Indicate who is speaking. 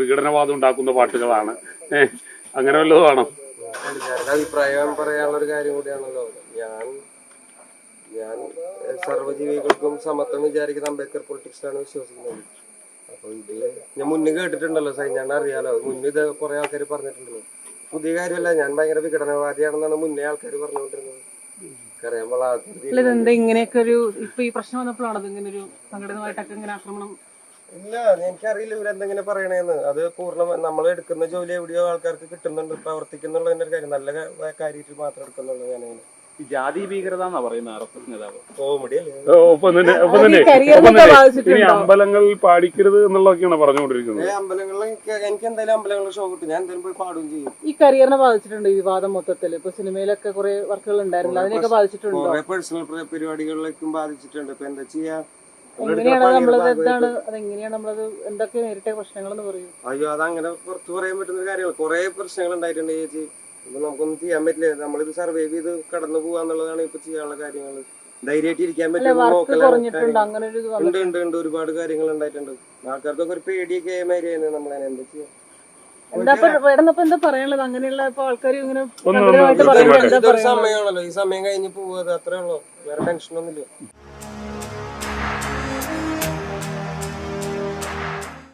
Speaker 1: വിഘടനവാദം ഉണ്ടാക്കുന്ന പാട്ടുകളാണ് ഏഹ് അങ്ങനെ വല്ലതുമാണോ
Speaker 2: അഭിപ്രായം പറയാനുള്ള ഒരു കാര്യം കൂടിയാണല്ലോ. ഞാൻ ഞാൻ സർവജീവികൾക്കും സമത്വം വിചാരിക്കുന്ന അംബേദ്കർ പൊളിറ്റിക്സിലാണ് വിശ്വസിക്കുന്നത്. അപ്പൊ ഇത് ഞാൻ മുന്നേ കേട്ടിട്ടുണ്ടല്ലോ സൈന്യാണ്ട് അറിയാലോ. മുന്നേ ഇത് കുറെ ആൾക്കാർ പറഞ്ഞിട്ടുണ്ടല്ലോ. പുതിയ കാര്യമല്ല ഞാൻ ഭയങ്കര വിഘടനവാദിയാണെന്നാണ് മുന്നേ ആൾക്കാർ പറഞ്ഞുകൊണ്ടിരുന്നത്. അറിയാൻ പാടില്ല
Speaker 3: ഇങ്ങനെയൊക്കെ ഒരു ഇപ്പൊ ഈ പ്രശ്നം വന്നപ്പോഴാണ് ഇങ്ങനെ ഒരു സംഘടിതമായിട്ടൊക്കെ ഇങ്ങനെ ആക്രമണം
Speaker 2: ഇല്ല എനിക്കറിയില്ല ഇവരെന്തെങ്കിലും പറയണേന്ന്. അത് പൂർണ നമ്മൾ എടുക്കുന്ന ജോലി എവിടെയോ ആൾക്കാർക്ക് കിട്ടുന്നുണ്ട് പ്രവർത്തിക്കുന്നുള്ളതിന്റെ ഒരു കാര്യം. നല്ല കാര്യമായിട്ട് മാത്രം എടുക്കുന്നുള്ളൂ ഞാൻ
Speaker 4: ഈ ജാതി ഭീകരത എന്നാ പറയുന്ന ആർ എസ് എസ് നേതാവ്
Speaker 1: ഒപ്പം തന്നെ ഒപ്പം തന്നെ. ഇനി അമ്പലങ്ങളിൽ പാടിക്കരുത് എന്നുള്ളതൊക്കെയാണ് പറഞ്ഞുകൊണ്ടിരിക്കുന്നത്.
Speaker 2: അമ്പലങ്ങളിൽ എനിക്ക് എന്തായാലും അമ്പലങ്ങളിൽ ഷോ കിട്ടും. ഞാൻ എന്തായാലും പോയി പാടുകയും ചെയ്യും.
Speaker 3: ഈ കരിയറിനെ ബാധിച്ചിട്ടുണ്ട് ഈ വിവാദം മൊത്തത്തിൽ ഇപ്പൊ സിനിമയിലൊക്കെ കുറെ വർക്കുകൾ ഉണ്ടായിരുന്നില്ല. അതിനൊക്കെ ബാധിച്ചിട്ടുണ്ട്?
Speaker 2: പേഴ്സണൽ പരിപാടികളിലേക്കും ബാധിച്ചിട്ടുണ്ട്. ഇപ്പൊ എന്താ ചെയ്യാ?
Speaker 3: എങ്ങനെയാണ് നമ്മളത് എന്താണ്? അതെങ്ങനെയാണ് നമ്മളത് എന്തൊക്കെ നേരിട്ട പറയും.
Speaker 2: അയ്യോ അതങ്ങനെ പുറത്തു പറയാൻ പറ്റുന്ന കാര്യങ്ങൾ കുറെ പ്രശ്നങ്ങൾ ഉണ്ടായിട്ടുണ്ട് ചേച്ചി. ഇപ്പൊ നമുക്കൊന്നും ചെയ്യാൻ പറ്റില്ല. നമ്മളിത് സർവേ ചെയ്ത് കടന്നു പോവാന്നുള്ളതാണ് ഇപ്പൊ ചെയ്യാനുള്ള കാര്യങ്ങൾ. ധൈര്യമായിട്ട് ഇരിക്കാൻ
Speaker 3: പറ്റില്ല
Speaker 2: പറ്റും. ഉണ്ട് ഉണ്ട് ഉണ്ട്. ഒരുപാട് കാര്യങ്ങൾ ഉണ്ടായിട്ടുണ്ട്. ആൾക്കാർക്കൊക്കെ ഒരു പേടിയൊക്കെ ആയ നമ്മളെ എന്താ ചെയ്യാ സമയമാണല്ലോ. ഈ സമയം കഴിഞ്ഞ് പോവാതെ അത്രേ ഉള്ളൂ. വേറെ ടെൻഷനൊന്നുമില്ല Thank you.